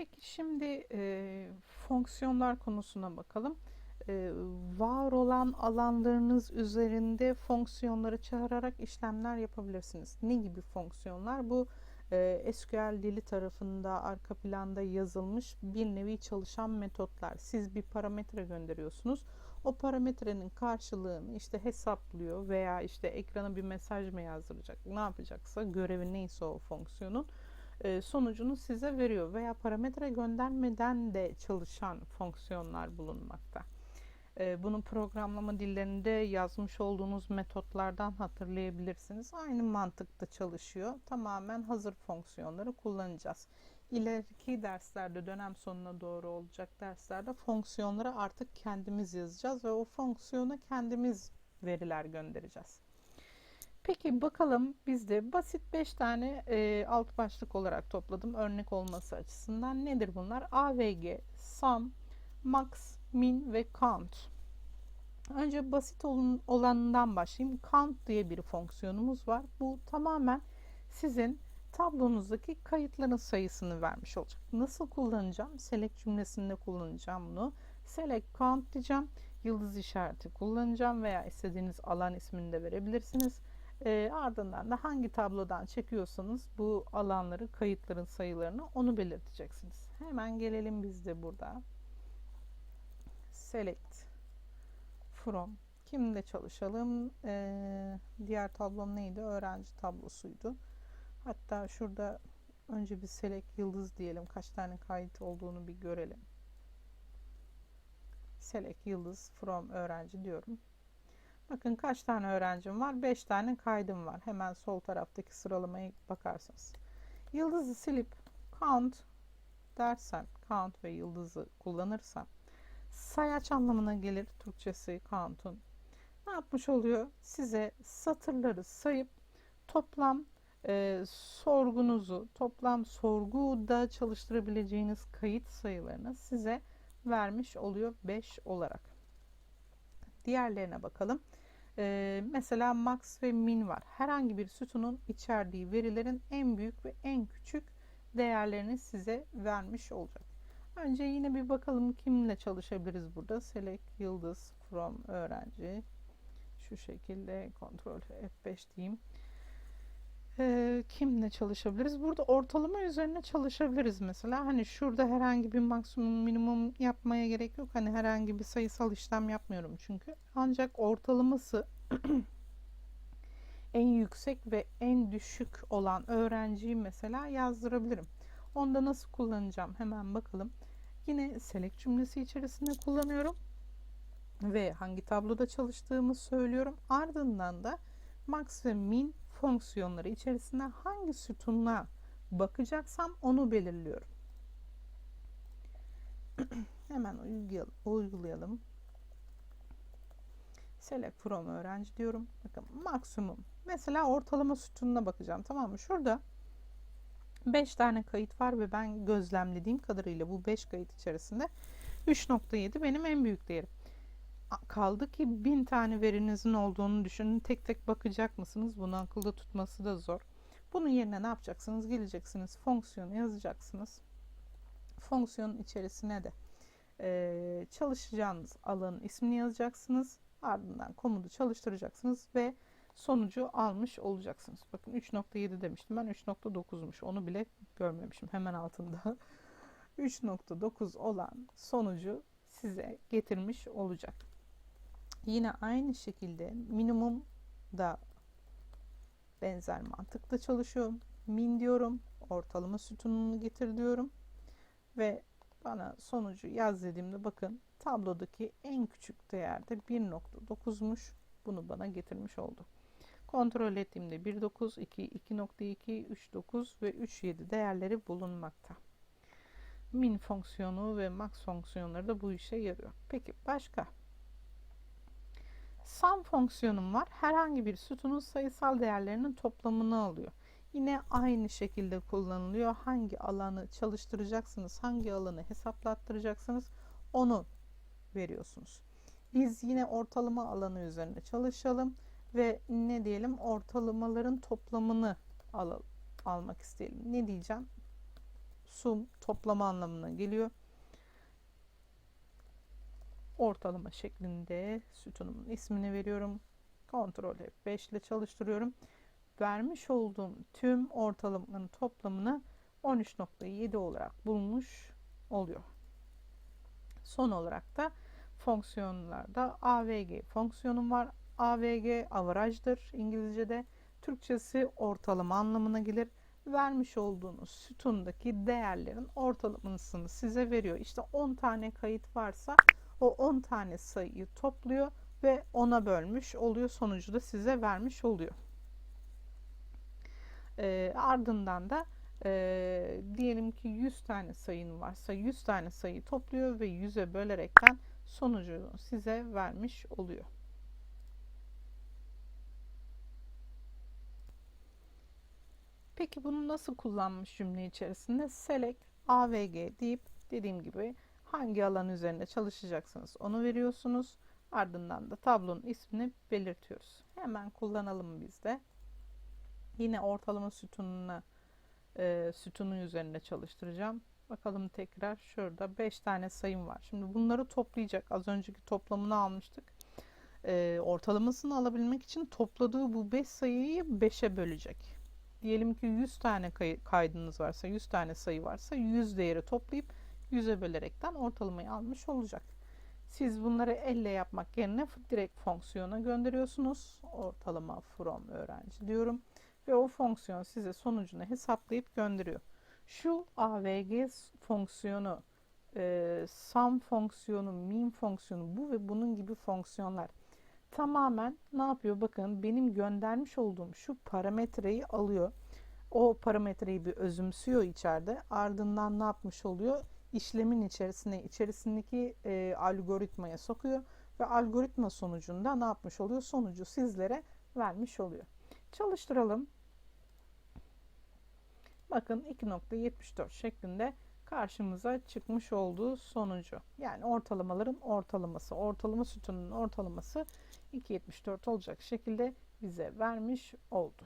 Peki şimdi e, fonksiyonlar konusuna bakalım. E, var olan alanlarınız üzerinde fonksiyonları çağırarak işlemler yapabilirsiniz. Ne gibi fonksiyonlar? Bu e, SQL dili tarafında arka planda yazılmış bir nevi çalışan metotlar. Siz bir parametre gönderiyorsunuz. O parametrenin karşılığını işte hesaplıyor veya işte ekrana bir mesaj mı yazdıracak, ne yapacaksa görevi neyse o fonksiyonun sonucunu size veriyor veya parametre göndermeden de çalışan fonksiyonlar bulunmakta. E, Bunu programlama dillerinde yazmış olduğunuz metotlardan hatırlayabilirsiniz. Aynı mantıkta çalışıyor. Tamamen hazır fonksiyonları kullanacağız. İleriki derslerde dönem sonuna doğru olacak derslerde fonksiyonları artık kendimiz yazacağız ve o fonksiyona kendimiz veriler göndereceğiz. Peki bakalım bizde basit 5 tane e, alt başlık olarak topladım örnek olması açısından. Nedir bunlar? AVG, sum, max, min ve count. Önce basit olun, olanından başlayayım. Count diye bir fonksiyonumuz var. Bu tamamen sizin tablonuzdaki kayıtların sayısını vermiş olacak. Nasıl kullanacağım? Select cümlesinde kullanacağım bunu. Select count diyeceğim. Yıldız işareti kullanacağım veya istediğiniz alan ismini de verebilirsiniz. E, ardından da hangi tablodan çekiyorsanız bu alanları, kayıtların sayılarını onu belirteceksiniz. Hemen gelelim biz de burada. Select from kimle çalışalım? E, diğer tablom neydi? Öğrenci tablosuydu. Hatta şurada önce bir select yıldız diyelim. Kaç tane kayıt olduğunu bir görelim. Select yıldız from öğrenci diyorum. Bakın kaç tane öğrencim var? 5 tane kaydım var. Hemen sol taraftaki sıralamaya bakarsanız. Yıldızı silip count dersen, count ve yıldızı kullanırsam sayaç anlamına gelir Türkçesi count'un. Ne yapmış oluyor? Size satırları sayıp toplam e, sorgunuzu, toplam sorguda çalıştırabileceğiniz kayıt sayılarını size vermiş oluyor 5 olarak. Diğerlerine bakalım. Ee, mesela max ve min var. Herhangi bir sütunun içerdiği verilerin en büyük ve en küçük değerlerini size vermiş olacak. Önce yine bir bakalım kimle çalışabiliriz burada. Select yıldız from öğrenci. Şu şekilde kontrol F5 diyeyim. Ee, kimle çalışabiliriz? Burada ortalama üzerine çalışabiliriz mesela. Hani şurada herhangi bir maksimum minimum yapmaya gerek yok. Hani herhangi bir sayısal işlem yapmıyorum çünkü. Ancak ortalaması en yüksek ve en düşük olan öğrenciyi mesela yazdırabilirim. Onda nasıl kullanacağım? Hemen bakalım. Yine select cümlesi içerisinde kullanıyorum. Ve hangi tabloda çalıştığımı söylüyorum. Ardından da max ve min fonksiyonları içerisinde hangi sütununa bakacaksam onu belirliyorum. Hemen uygulayalım. uygulayalım. Select from öğrenci diyorum. Bakın maksimum. Mesela ortalama sütununa bakacağım. Tamam mı? Şurada 5 tane kayıt var ve ben gözlemlediğim kadarıyla bu 5 kayıt içerisinde 3.7 benim en büyük değerim kaldı ki bin tane verinizin olduğunu düşünün. Tek tek bakacak mısınız? Bunu akılda tutması da zor. Bunun yerine ne yapacaksınız? Geleceksiniz fonksiyonu yazacaksınız. Fonksiyonun içerisine de e, çalışacağınız alanın ismini yazacaksınız. Ardından komutu çalıştıracaksınız ve sonucu almış olacaksınız. Bakın 3.7 demiştim ben 3.9'muş. Onu bile görmemişim hemen altında. 3.9 olan sonucu size getirmiş olacak. Yine aynı şekilde minimum da benzer mantıkla çalışıyor. Min diyorum. Ortalama sütununu getir diyorum. Ve bana sonucu yaz dediğimde bakın tablodaki en küçük değerde 1.9'muş. Bunu bana getirmiş oldu. Kontrol ettiğimde 1.9, 2, 2.2, 3.9 ve 3.7 değerleri bulunmakta. Min fonksiyonu ve max fonksiyonları da bu işe yarıyor. Peki başka? Sum fonksiyonum var. Herhangi bir sütunun sayısal değerlerinin toplamını alıyor. Yine aynı şekilde kullanılıyor. Hangi alanı çalıştıracaksınız, hangi alanı hesaplattıracaksınız onu veriyorsunuz. Biz yine ortalama alanı üzerinde çalışalım ve ne diyelim ortalamaların toplamını al almak isteyelim. Ne diyeceğim? sum toplama anlamına geliyor. Ortalama şeklinde sütunumun ismini veriyorum. Ctrl F5 ile çalıştırıyorum. Vermiş olduğum tüm ortalamaların toplamını 13.7 olarak bulmuş oluyor. Son olarak da fonksiyonlarda AVG fonksiyonum var. AVG averajdır İngilizce'de. Türkçesi ortalama anlamına gelir. Vermiş olduğunuz sütundaki değerlerin ortalamasını size veriyor. İşte 10 tane kayıt varsa o 10 tane sayıyı topluyor ve 10'a bölmüş oluyor. Sonucu da size vermiş oluyor. E, ardından da e, diyelim ki 100 tane sayın varsa 100 tane sayı topluyor ve 100'e bölerekten sonucu size vermiş oluyor. Peki bunu nasıl kullanmış cümle içerisinde? Select AVG deyip dediğim gibi hangi alan üzerinde çalışacaksınız onu veriyorsunuz. Ardından da tablonun ismini belirtiyoruz. Hemen kullanalım biz de. Yine ortalama sütununa e, sütunu üzerinde çalıştıracağım. Bakalım tekrar şurada 5 tane sayım var. Şimdi bunları toplayacak. Az önceki toplamını almıştık. E, ortalamasını alabilmek için topladığı bu 5 sayıyı 5'e bölecek. Diyelim ki 100 tane kay kaydınız varsa, 100 tane sayı varsa 100 değeri toplayıp 100'e bölerekten ortalamayı almış olacak. Siz bunları elle yapmak yerine direkt fonksiyona gönderiyorsunuz. Ortalama from öğrenci diyorum ve o fonksiyon size sonucunu hesaplayıp gönderiyor. Şu AVG fonksiyonu, e, sum fonksiyonu, min fonksiyonu bu ve bunun gibi fonksiyonlar tamamen ne yapıyor? Bakın benim göndermiş olduğum şu parametreyi alıyor. O parametreyi bir özümsüyor içeride. Ardından ne yapmış oluyor? İşlemin içerisine, içerisindeki e, algoritmaya sokuyor ve algoritma sonucunda ne yapmış oluyor? Sonucu sizlere vermiş oluyor. Çalıştıralım. Bakın 2.74 şeklinde karşımıza çıkmış olduğu sonucu. Yani ortalamaların ortalaması, ortalama sütunun ortalaması 2.74 olacak şekilde bize vermiş oldu.